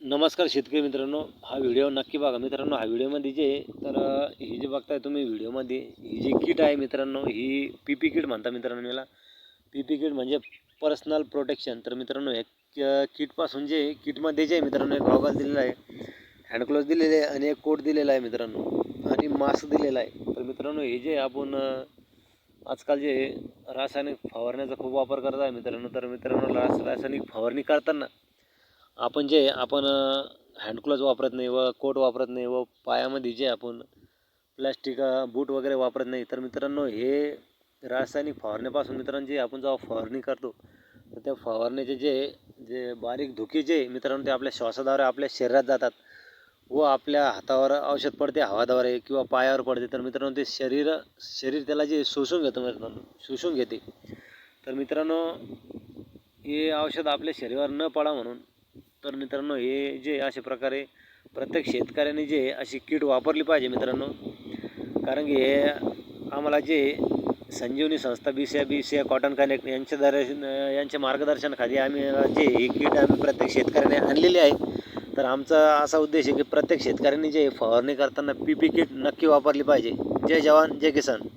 नमस्कार शेतकरी मित्रांनो. हा व्हिडिओ नक्की बघा. मित्रांनो हा व्हिडिओमध्ये जे तर ही जे बघताय तुम्ही व्हिडिओमध्ये ही जी किट आहे मित्रांनो ही पी पी किट म्हणता मित्रांनो याला. पी पी किट म्हणजे पर्सनल प्रोटेक्शन. तर मित्रांनो या किटपासून जे किटमध्ये जे आहे मित्रांनो एक गॉगल दिलेला आहे हँडग्लोव्ज दिलेले आहे आणि एक कोट दिलेला आहे मित्रांनो आणि मास्क दिलेला आहे. तर मित्रांनो हे जे आपण आजकाल जे रासायनिक फवारण्याचा खूप वापर करत आहे मित्रांनो. तर मित्रांनो रास रासायनिक फवारणी करताना आपण जे आपण हँडग्लोज वापरत नाही व कोट वापरत नाही व पायामध्ये जे आपण प्लॅस्टिक बूट वगैरे वापरत नाही तर मित्रांनो हे रासायनिक फवारण्यापासून मित्रांनो जे आपण जेव्हा फवारणी करतो तर त्या फवारणीचे जे जे बारीक धुके जे मित्रांनो ते आपल्या श्वासाद्वारे आपल्या शरीरात जातात व आपल्या हातावर औषध पडते हवाद्वारे किंवा पायावर पडते तर मित्रांनो ते शरीर शरीर त्याला जे शोषून घेतं मित्रांनो शोषून घेते. तर मित्रांनो हे औषध आपल्या शरीरावर न पडा म्हणून तर मित्रांनो हे जे अशा प्रकारे प्रत्येक शेतकऱ्याने जे अशी किट वापरली पाहिजे मित्रांनो कारण की हे आम्हाला जे संजीवनी संस्था B C B C cotton connect यांच्या दर्शन यांच्या मार्गदर्शनाखाली आम्ही जे ही किट आम्ही प्रत्येक शेतकऱ्याने आणलेली आहे. तर आमचा असा उद्देश आहे की प्रत्येक शेतकऱ्यांनी जे फवारणी करताना पी पी किट नक्की वापरली पाहिजे. जय जवान जय किसान.